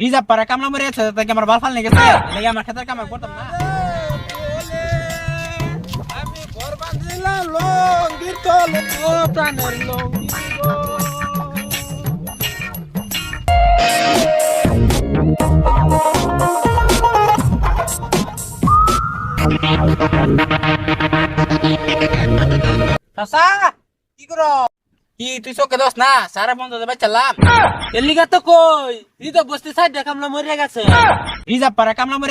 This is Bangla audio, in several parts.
রিজার্ভ পারে কামলা মরে আছে তাকে আমার বাল ফাল নিয়ে গেছে লেগে আমার খেতের কাম আমি করতাম না আমি ঘর কি তুই চোখে দোস না, সারা বন্ধ কামলা মরে গেছে। রিজার্ভ পারে কামলা আমার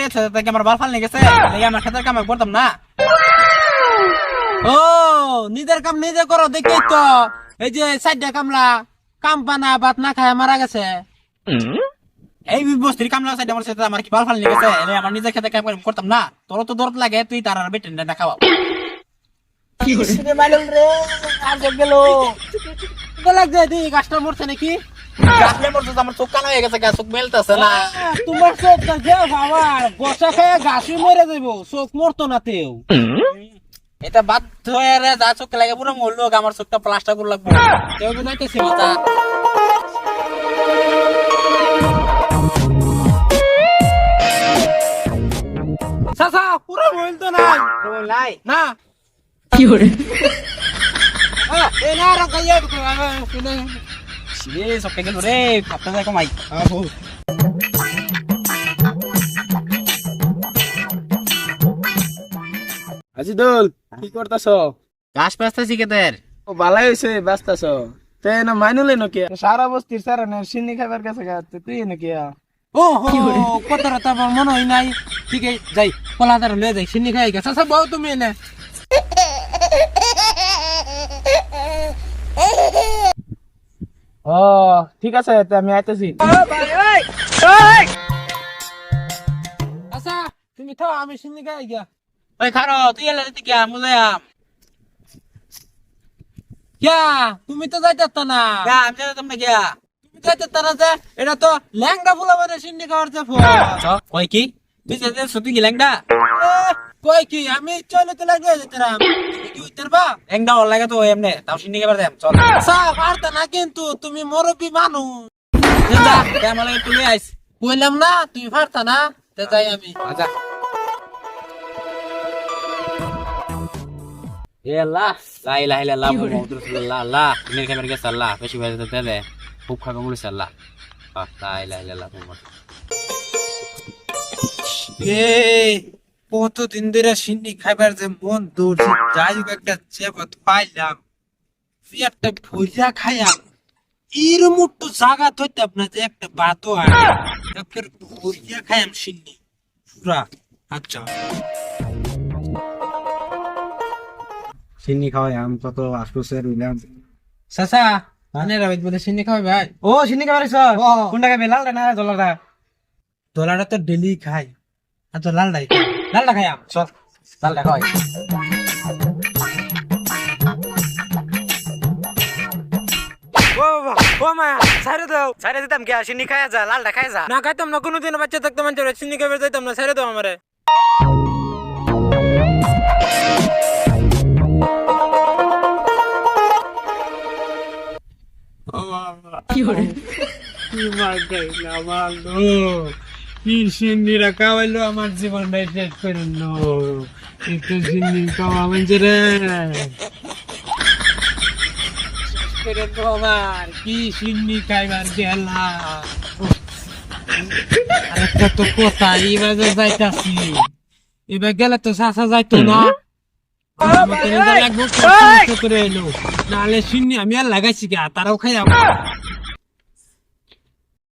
ও, নিজের কাম নিজে করো, দেখি তো। এই যে সাইড কামলা, কাম পানা, ভাত না খায় মারা গেছে। এই বস্তির কামলা সাইড আমার সাথে আমার কি বাল ফাল গেছে আমার নিজের খেতে কাম করতাম না। তোর তো দরদ লাগে, তুই তার আর বেটেন গাছটা মরছে নাকি? আমার চোখ কান হয়ে গেছে গা চোখ মেলতেছে না। তোমার চোখ যে বসা খায় গাছই মরে যাইব চোখ মরতো না তেও। এটা বাদ হয়ে রে যা চোখ লাগে পুরো মরলো আমার চোখটা প্লাস্টার করে লাগবো। কেউ বুঝাইতেছি মাথা চাচা পুরো মইল তো নাই নাই? না। কি করে আহ, এ না রা গাইয়া রে সবকে গেল রে খাপটা যায় কমাই আজি দোল কি করতাছ? গাছ পাস্তাছি কেতের? ও ভালাই হয়েছে ব্যস্তাছ তে না মাইনুলে নকি সারা বস্তির সারা না সিন্নি খাবার কাছে গা তুই নাকি ও হো কত রাত আমার মনে হয় নাই? ঠিক যাই কলাদার লয়ে যাই সিন্নি খাই গেছে। চাচা বউ তুমি এনে। ও ঠিক আছে আমি আইতেছি। আচ্ছা তুমি থাও আমি সিন্নি খাই গিয়া। ওই খারো তুই এলে দিতে কে মুজায়াম কিয়া তুমি তো যাইতে না। গা আমি যাই তোমরা গিয়া। তুমি যাইতে না যে এটা তো ল্যাংড়া ফুলা মানে সিন্নি খাওয়ার যে ফল। কই কি? তুই যেতে সুতি গিলাংডা এ, কই কি আমি চলে তো লাগে যেতাম। তুমি কি উত্তর বা? একদম লাগে তো এমনে। তাও সিন্নি কেবার দেম চল। আচ্ছা পারতা না কিন্তু তুমি মুরব্বী মানুষ। যা কেমন লাগে তুই আইস। কইলাম না তুমি পারতা না তে যাই আমি। আচ্ছা। খুব খাগম মুড়িস আল্লাহ। লা ইলাহা ইল্লাল্লাহ এ কতদিন ধরে সিন্নি খাইবার যে মন দৌড়ছে যাই হোক একটা চেপত পাইলাম একটা ভুজা খাইয়াম এর মুট্টু জাগা থইতে আপনার যে একটা বাতো একটা ভুজা খাইয়াম সিন্নি পুরা আচ্ছা সিন্নি খাওয়াই আম কত আশুসে রইলাম। চাচা মানে রাবিত বলে সিন্নি খাওয়াই ভাই। ও সিন্নি খাবার কোনটা খাবে লাল না জলাটা দোলাটা তো ডেলি খাই আর তো লাল ডাই লালটা খাইয়াম চল চল হয় ও বাবা ও মা সাইরে দাও সাইরে দিতাম কে সিন্নি খায়া যা লালটা খায়া যা না খাইতাম না কোনোদিন বাচ্চা থাকতে মানে সিন্নি খাবার যাইতাম না সাইরে দাও আমারে কি করে কি মার গাইলা মারলো কি সিন্নিরা আমার শেষ করল একটু সিন্নি খাওয়া মানে রে। করে তোমার কি সিন্নি খাইবার গেলা আরেকটা তো কথা এবার যাইতাছি। এবার গেলে তো চাষা যাইতো না। আমার করে নাহলে সিন্নি আমি আর লাগাইছি গা তারাও খাই